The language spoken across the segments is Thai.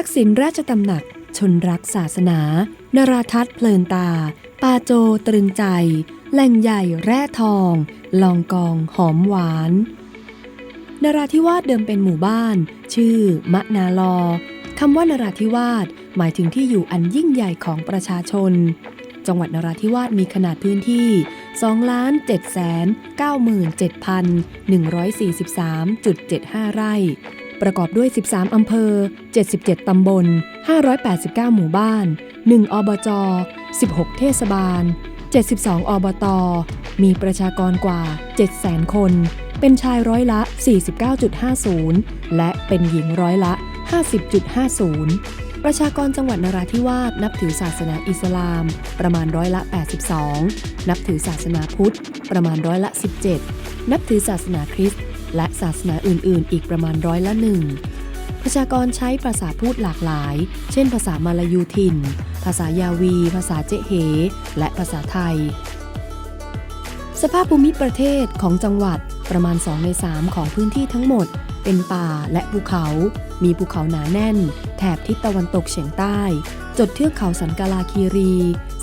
ทักษิณราชตำหนัก ชนรักศาสนา นราทัศน์เพลินตา ปาโจตรึงใจ แหล่งใหญ่แร่ทอง ลองกองหอมหวานนราธิวาสเดิมเป็นหมู่บ้าน ชื่อ มะนาลอคำว่านราธิวาสหมายถึงที่อยู่อันยิ่งใหญ่ของประชาชน จังหวัดนราธิวาสมีขนาดพื้นที่ 2,797,143.75 ไร่ ประกอบด้วย 13 อำเภอ 77 ตำบล 589 หมู่บ้าน 1 อบจ 16 เทศบาล 72 อบต มีประชากรกว่า 700,000 คน เป็นชายร้อยละ 49.50 และเป็นหญิงร้อยละ 50.50 ประชากรจังหวัดนราธิวาสนับถือศาสนาอิสลาม ประมาณร้อยละ 82 นับถือศาสนาพุทธ ประมาณร้อยละ 17 นับถือศาสนาคริสต์ และศาสนาอื่นๆ อีกประมาณร้อยละหนึ่งประชากรใช้ภาษาพูดหลากหลาย เช่น ภาษามาลายูถิ่น ภาษายาวี ภาษาเจเฮ และภาษาไทย สภาพภูมิประเทศของจังหวัดประมาณ 2 ใน 3 ของพื้นที่ทั้งหมด เป็นป่าและภูเขา มีภูเขาหนาแน่น แถบทิศตะวันตกเฉียงใต้ จดเทือกเขาสันกาลาคีรี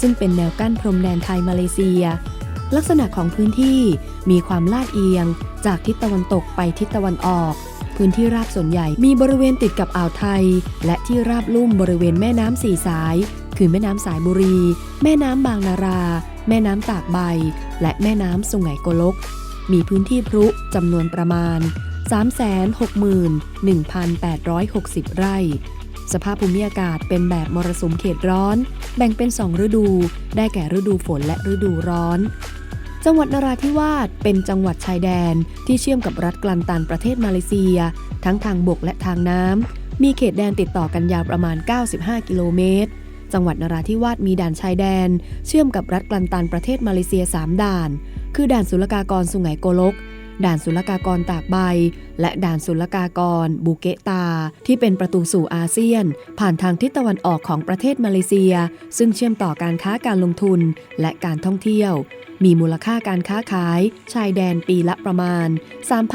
ซึ่งเป็นแนวกั้นพรมแดนไทยมาเลเซีย ลักษณะของพื้นที่มีความลาดเอียง จากทิศตะวันตกไปทิศตะวันออก พื้นที่ราบส่วนใหญ่มีบริเวณติดกับอ่าวไทย และที่ราบลุ่มบริเวณแม่น้ำสี่สาย คือแม่น้ำสายบุรี แม่น้ำบางนารา แม่น้ำตากใบ และแม่น้ำสุไหงโกลก มีพื้นที่พรุจำนวนประมาณ 361,860 ไร่สภาพภูมิอากาศเป็นแบบมรสุมเขตร้อน แบ่งเป็น 2 ฤดู ได้แก่ฤดูฝนและฤดูร้อน จังหวัดนราธิวาสเป็นจังหวัดชายแดนที่เชื่อมกับรัฐกลันตันประเทศมาเลเซีย ทั้งทางบกและทางน้ำ มีเขตแดนติดต่อกันยาวประมาณ 95 กิโลเมตร จังหวัดนราธิวาสมีด่านชายแดน เชื่อมกับรัฐกลันตันประเทศมาเลเซีย 3 ด่าน คือด่านศุลกากรสุไหงโกลก ด่านศุลกากรตากใบ และด่านศุลกากรบูเกตา ที่เป็นประตูสู่อาเซียน ผ่านทางทิศตะวันออกของประเทศมาเลเซีย ซึ่งเชื่อมต่อการค้าการลงทุนและการท่องเที่ยว มีมูลค่าการค้าขาย ชายแดนปีละประมาณ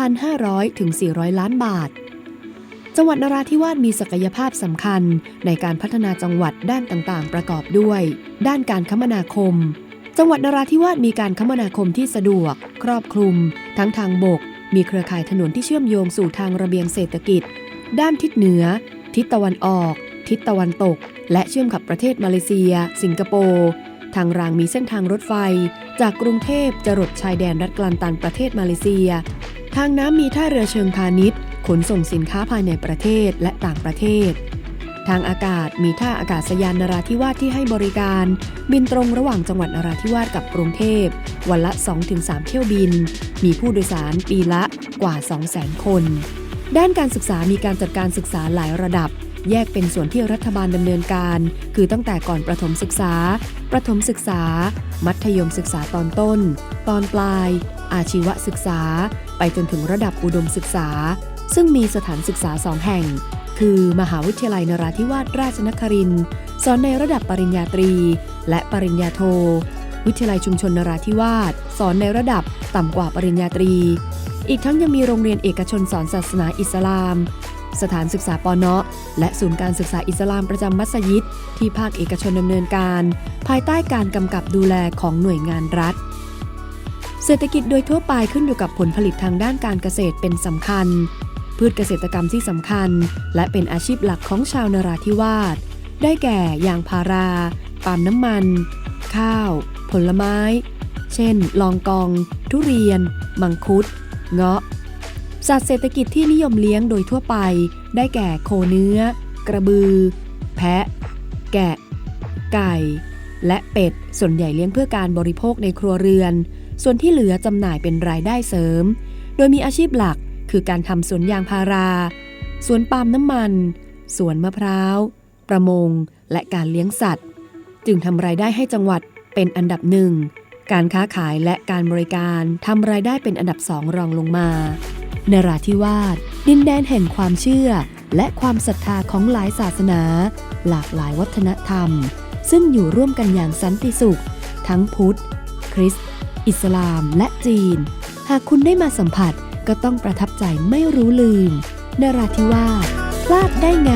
3,500 ถึง 400 ล้านบาท จังหวัดนราธิวาสมีศักยภาพสำคัญในการพัฒนาจังหวัดด้านต่างๆ ประกอบด้วย ด้านการคมนาคม จังหวัดนราธิวาสมีการคมนาคมที่สะดวก ครอบคลุม ทั้งทางบก มีเครือข่ายถนนที่เชื่อมโยงสู่ทางระเบียงเศรษฐกิจ ด้านทิศเหนือ ทิศตะวันออก ทิศตะวันตก และเชื่อมกับประเทศมาเลเซีย สิงคโปร์ ทางรางมีเส้นทางรถไฟ จากกรุงเทพจรดชายแดนรัฐกลันตันประเทศมาเลเซีย ทางน้ำมีท่าเรือเชิงพาณิชย์ ขนส่งสินค้าภายในประเทศและต่างประเทศ ทางอากาศมีท่าอากาศยานนราธิวาสที่ให้บริการ บินตรงระหว่างจังหวัดนราธิวาสกับกรุงเทพ วันละ 2-3 เที่ยวบิน มีผู้โดยสารปีละกว่า 200,000 คน ด้านการศึกษามีการจัดการศึกษาหลายระดับ แยกเป็นส่วนที่รัฐบาลดำเนินการ คือตั้งแต่ก่อนประถมศึกษา ประถมศึกษา มัธยมศึกษาตอนต้น ตอนปลาย อาชีวศึกษา ไปจนถึงระดับอุดมศึกษา ซึ่งมีสถานศึกษาสองแห่ง คือมหาวิทยาลัยนราธิวาสราชนครินทร์สอนในระดับปริญญาตรี และปริญญาโท วิทยาลัยชุมชนนราธิวาสสอนในระดับต่ำกว่าปริญญาตรีอีกทั้งยังมีโรงเรียนเอกชนสอนศาสนาอิสลาม สถานศึกษาปอเนาะและศูนย์การศึกษาอิสลามประจำมัสยิด ที่ภาคเอกชนดำเนินการ ภายใต้การกำกับดูแลของหน่วยงานรัฐ เศรษฐกิจโดยทั่วไปขึ้นอยู่กับผลผลิตทางด้านการเกษตรเป็นสำคัญ พืชเกษตรกรรมที่สำคัญ และเป็นอาชีพหลักของชาวนราธิวาสได้แก่ยางพาราปาล์มน้ำมัน ข้าว ผลไม้ เช่น ลองกอง ทุเรียน มังคุด เงาะ สัตว์เศรษฐกิจที่นิยมเลี้ยงโดยทั่วไป ได้แก่โคเนื้อ กระบือ แพะ แกะ ไก่ และเป็ด ส่วนใหญ่เลี้ยงเพื่อการบริโภคในครัวเรือน ส่วนที่เหลือจำหน่ายเป็นรายได้เสริม โดยมีอาชีพหลักคือการทำสวนยางพารา สวนปาล์มน้ำมัน สวนมะพร้าว ประมง และการเลี้ยงสัตว์ จึงทำรายได้ให้จังหวัดเป็นอันดับหนึ่ง การค้าขายและการบริการทำรายได้เป็นอันดับสองรองลงมา นราธิวาสดินแดนแห่งความเชื่อ และความศรัทธาของหลายศาสนา หลากหลายวัฒนธรรม ซึ่งอยู่ร่วมกันอย่างสันติสุข ทั้งพุทธ คริสต์อิสลามและจีน หากคุณได้มาสัมผัสก็ต้องประทับใจไม่รู้ลืมนราธิวาสพลาดได้ไง